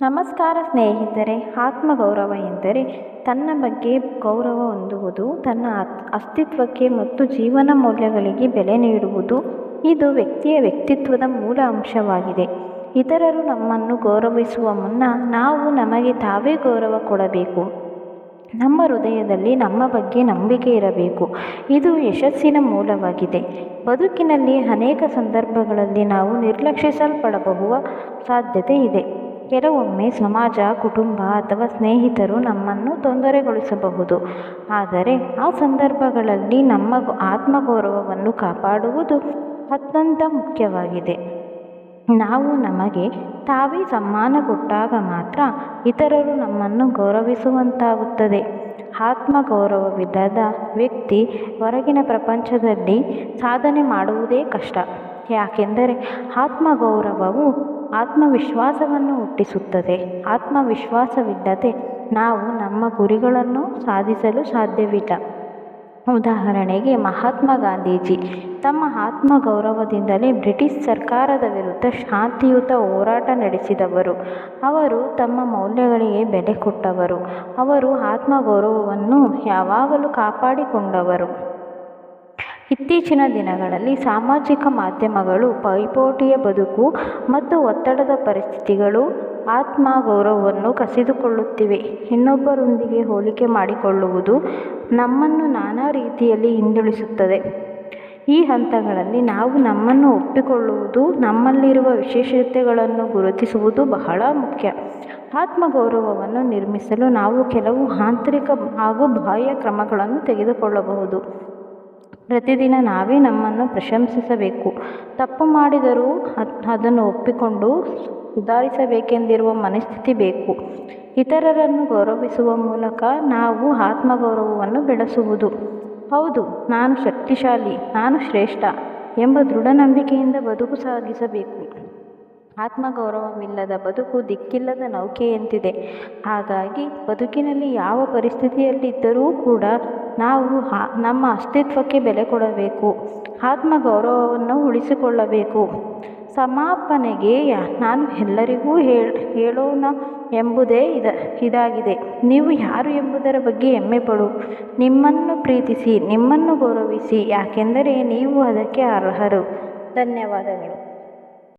ನಮಸ್ಕಾರ ಸ್ನೇಹಿತರೆ, ಆತ್ಮಗೌರವ ಎಂದರೆ ತನ್ನ ಬಗ್ಗೆ ಗೌರವ ಹೊಂದುವುದು, ತನ್ನ ಅಸ್ತಿತ್ವಕ್ಕೆ ಮತ್ತು ಜೀವನ ಮೌಲ್ಯಗಳಿಗೆ ಬೆಲೆ ನೀಡುವುದು, ಇದು ವ್ಯಕ್ತಿಯ ವ್ಯಕ್ತಿತ್ವದ ಮೂಲ ಅಂಶವಾಗಿದೆ. ಇತರರು ನಮ್ಮನ್ನು ಗೌರವಿಸುವ ಮುನ್ನ ನಾವು ನಮಗೆ ತಾವೇ ಗೌರವ ಕೊಡಬೇಕು. ನಮ್ಮ ಹೃದಯದಲ್ಲಿ ನಮ್ಮ ಬಗ್ಗೆ ನಂಬಿಕೆ ಇರಬೇಕು. ಇದು ಯಶಸ್ಸಿನ ಮೂಲವಾಗಿದೆ. ಬದುಕಿನಲ್ಲಿ ಅನೇಕ ಸಂದರ್ಭಗಳಲ್ಲಿ ನಾವು ನಿರ್ಲಕ್ಷಿಸಲ್ಪಡಬಹುವ ಸಾಧ್ಯತೆ ಇದೆ. ಕೆಲವೊಮ್ಮೆ ಸಮಾಜ, ಕುಟುಂಬ ಅಥವಾ ಸ್ನೇಹಿತರು ನಮ್ಮನ್ನು ತೊಂದರೆಗೊಳಿಸಬಹುದು. ಆದರೆ ಆ ಸಂದರ್ಭಗಳಲ್ಲಿ ನಮ್ಮ ಆತ್ಮಗೌರವವನ್ನು ಕಾಪಾಡುವುದು ಅತ್ಯಂತ ಮುಖ್ಯವಾಗಿದೆ. ನಾವು ನಮಗೆ ತಾವೇ ಸಮ್ಮಾನ ಕೊಟ್ಟಾಗ ಮಾತ್ರ ಇತರರು ನಮ್ಮನ್ನು ಗೌರವಿಸುವಂತಾಗುತ್ತದೆ. ಆತ್ಮಗೌರವವಿಲ್ಲದ ವ್ಯಕ್ತಿ ಹೊರಗಿನ ಪ್ರಪಂಚದಲ್ಲಿ ಸಾಧನೆ ಮಾಡುವುದೇ ಕಷ್ಟ. ಯಾಕೆಂದರೆ ಆತ್ಮಗೌರವವು ಆತ್ಮವಿಶ್ವಾಸವನ್ನು ಹುಟ್ಟಿಸುತ್ತದೆ. ಆತ್ಮವಿಶ್ವಾಸವಿಲ್ಲದೆ ನಾವು ನಮ್ಮ ಗುರಿಗಳನ್ನು ಸಾಧಿಸಲು ಸಾಧ್ಯವಿಲ್ಲ. ಉದಾಹರಣೆಗೆ ಮಹಾತ್ಮ ಗಾಂಧೀಜಿ ತಮ್ಮ ಆತ್ಮಗೌರವದಿಂದಲೇ ಬ್ರಿಟಿಷ್ ಸರ್ಕಾರದ ವಿರುದ್ಧ ಶಾಂತಿಯುತ ಹೋರಾಟ ನಡೆಸಿದವರು. ಅವರು ತಮ್ಮ ಮೌಲ್ಯಗಳಿಗೆ ಬೆಲೆ ಕೊಟ್ಟವರು. ಅವರು ಆತ್ಮಗೌರವವನ್ನು ಯಾವಾಗಲೂ ಕಾಪಾಡಿಕೊಂಡವರು. ಇತ್ತೀಚಿನ ದಿನಗಳಲ್ಲಿ ಸಾಮಾಜಿಕ ಮಾಧ್ಯಮಗಳು, ಪೈಪೋಟಿಯ ಬದುಕು ಮತ್ತು ಒತ್ತಡದ ಪರಿಸ್ಥಿತಿಗಳು ಆತ್ಮ ಗೌರವವನ್ನು ಕಸಿದುಕೊಳ್ಳುತ್ತಿವೆ. ಇನ್ನೊಬ್ಬರೊಂದಿಗೆ ಹೋಲಿಕೆ ಮಾಡಿಕೊಳ್ಳುವುದು ನಮ್ಮನ್ನು ನಾನಾ ರೀತಿಯಲ್ಲಿ ಹಿಂದುಳಿಸುತ್ತದೆ. ಈ ಹಂತಗಳಲ್ಲಿ ನಾವು ನಮ್ಮನ್ನು ಒಪ್ಪಿಕೊಳ್ಳುವುದು, ನಮ್ಮಲ್ಲಿರುವ ವಿಶೇಷತೆಗಳನ್ನು ಗುರುತಿಸುವುದು ಬಹಳ ಮುಖ್ಯ. ಆತ್ಮಗೌರವವನ್ನು ನಿರ್ಮಿಸಲು ನಾವು ಕೆಲವು ಆಂತರಿಕ ಹಾಗೂ ಬಾಹ್ಯ ಕ್ರಮಗಳನ್ನು ತೆಗೆದುಕೊಳ್ಳಬಹುದು. ಪ್ರತಿದಿನ ನಾವೇ ನಮ್ಮನ್ನು ಪ್ರಶಂಸಿಸಬೇಕು. ತಪ್ಪು ಮಾಡಿದರೂ ಅದನ್ನು ಒಪ್ಪಿಕೊಂಡು ಸುಧಾರಿಸಬೇಕೆಂದಿರುವ ಮನಸ್ಥಿತಿ ಬೇಕು. ಇತರರನ್ನು ಗೌರವಿಸುವ ಮೂಲಕ ನಾವು ಆತ್ಮಗೌರವವನ್ನು ಬೆಳೆಸುವುದು. ಹೌದು, ನಾನು ಶಕ್ತಿಶಾಲಿ, ನಾನು ಶ್ರೇಷ್ಠ ಎಂಬ ದೃಢ ನಂಬಿಕೆಯಿಂದ ಬದುಕು ಸಾಗಿಸಬೇಕು. ಆತ್ಮಗೌರವವಿಲ್ಲದ ಬದುಕು ದಿಕ್ಕಿಲ್ಲದ ನೌಕೆಯಂತಿದೆ ಹಾಗಾಗಿ ಬದುಕಿನಲ್ಲಿ ಯಾವ ಪರಿಸ್ಥಿತಿಯಲ್ಲಿದ್ದರೂ ಕೂಡ ನಾವು ನಮ್ಮ ಅಸ್ತಿತ್ವಕ್ಕೆ ಬೆಲೆ ಕೊಡಬೇಕು, ಆತ್ಮಗೌರವವನ್ನು ಉಳಿಸಿಕೊಳ್ಳಬೇಕು. ಸಮಾಪನೆಗೆ ನಾನು ಎಲ್ಲರಿಗೂ ಹೇಳೋಣ ಎಂಬುದೇ ಇದ, ಇದಾಗಿದೆ. ನೀವು ಯಾರು ಎಂಬುದರ ಬಗ್ಗೆ ಹೆಮ್ಮೆ ಪಡು. ನಿಮ್ಮನ್ನು ಪ್ರೀತಿಸಿ, ನಿಮ್ಮನ್ನು ಗೌರವಿಸಿ, ಯಾಕೆಂದರೆ ನೀವು ಅದಕ್ಕೆ ಅರ್ಹರು. ಧನ್ಯವಾದಗಳು.